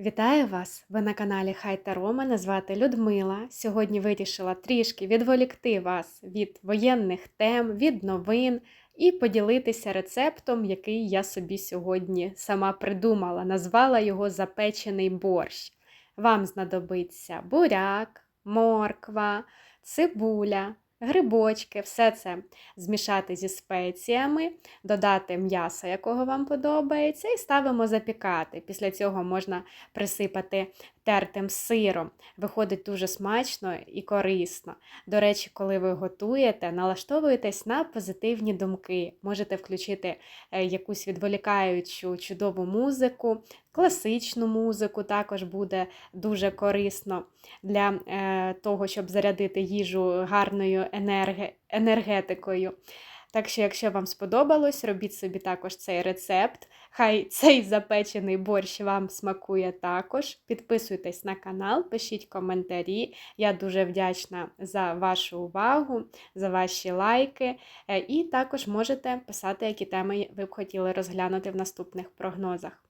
Вітаю вас! Ви на каналі Хай Таро. Мене звати Людмила. Сьогодні вирішила трішки відволікти вас від воєнних тем, від новин і поділитися рецептом, який я собі сьогодні сама придумала. Назвала його запечений борщ. Вам знадобиться буряк, морква, цибуля, грибочки, все це змішати зі спеціями, додати м'ясо, якого вам подобається, і ставимо запікати. Після цього можна присипати тертим сиром. Виходить дуже смачно і корисно. До речі, коли ви готуєте, налаштовуєтесь на позитивні думки. Можете включити е, якусь відволікаючу чудову музику, класичну музику також буде дуже корисно для е, того, щоб зарядити їжу гарною енерге- енергетикою. Так що, якщо вам сподобалось, робіть собі також цей рецепт. Хай цей запечений борщ вам смакує також. Підписуйтесь на канал, пишіть коментарі. Я дуже вдячна за вашу увагу, за ваші лайки. Е, І також можете писати, які теми ви б хотіли розглянути в наступних прогнозах.